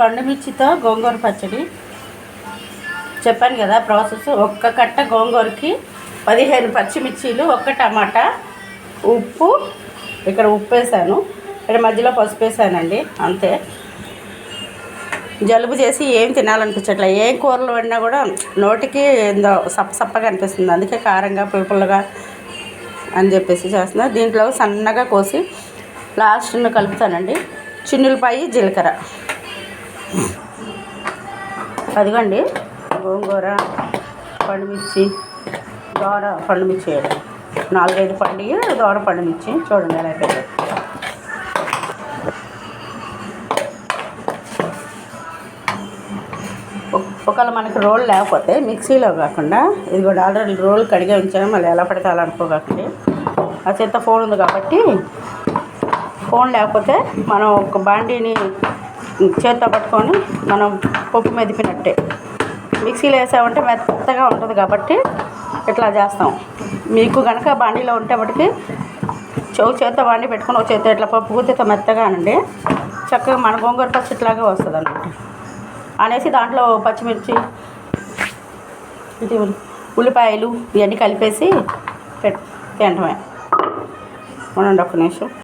పండుమిర్చితో గోంగూర పచ్చడి. చెప్పాను కదా ప్రాసెస్. ఒక్క కట్ట గోంగూరకి పదిహేను పచ్చిమిర్చీలు ఒక్క టమాటా ఉప్పు. ఇక్కడ ఉప్పు వేసాను ఇక్కడ మధ్యలో పసుపు వేసానండి అంతే. జలుబు చేసి ఏం తినాలనిపించట్లే. ఏం కూరలు వండినా కూడా నోటికి ఏందో సప్ప సప్పగా అనిపిస్తుంది. అందుకే కారంగా పులుపులుగా అని చెప్పేసి చేస్తున్నా. దీంట్లో సన్నగా కోసి లాస్ట్ను కలుపుతానండి. చిన్నులపాయి జీలకర్ర. అదిగోండి. గోంగూర పండుమిర్చి దోర పండుమిర్చి వేయడం. నాలుగైదు పండి దోర పండుమిర్చి. చూడండి ఎలా అయిపోయింది. ఒకవేళ మనకి రోల్ లేకపోతే మిక్సీలో కాకుండా ఇది కూడా ఆల్రెడీ రోల్ కడిగే ఉంచాను మళ్ళీ ఎలా పడితే అలా అనుకోకండి. ఆ చేత ఫోన్ ఉంది కాబట్టి ఫోన్ లేకపోతే మనం ఒక బాండీని చేత్తో పట్టుకొని మనం పప్పు మెదిపినట్టే. మిక్సీలో వేసామంటే మెత్తగా ఉంటుంది కాబట్టి ఇట్లా చేస్తాం. మీకు కనుక బాండీలో ఉంటే మటుకి చెవు చేత్తో బాండీ పెట్టుకుని ఒక చేత ఇట్లా పప్పు గుత్తితో మెత్తగా అనండి. చక్కగా మన గోంగూర పచ్చట్లాగా వస్తుంది అనమాట అనేసి దాంట్లో పచ్చిమిర్చి ఇది ఉల్లిపాయలు ఇవన్నీ కలిపేసి పెట్ తినటమే ఉండండి ఒక్క నిమిషం.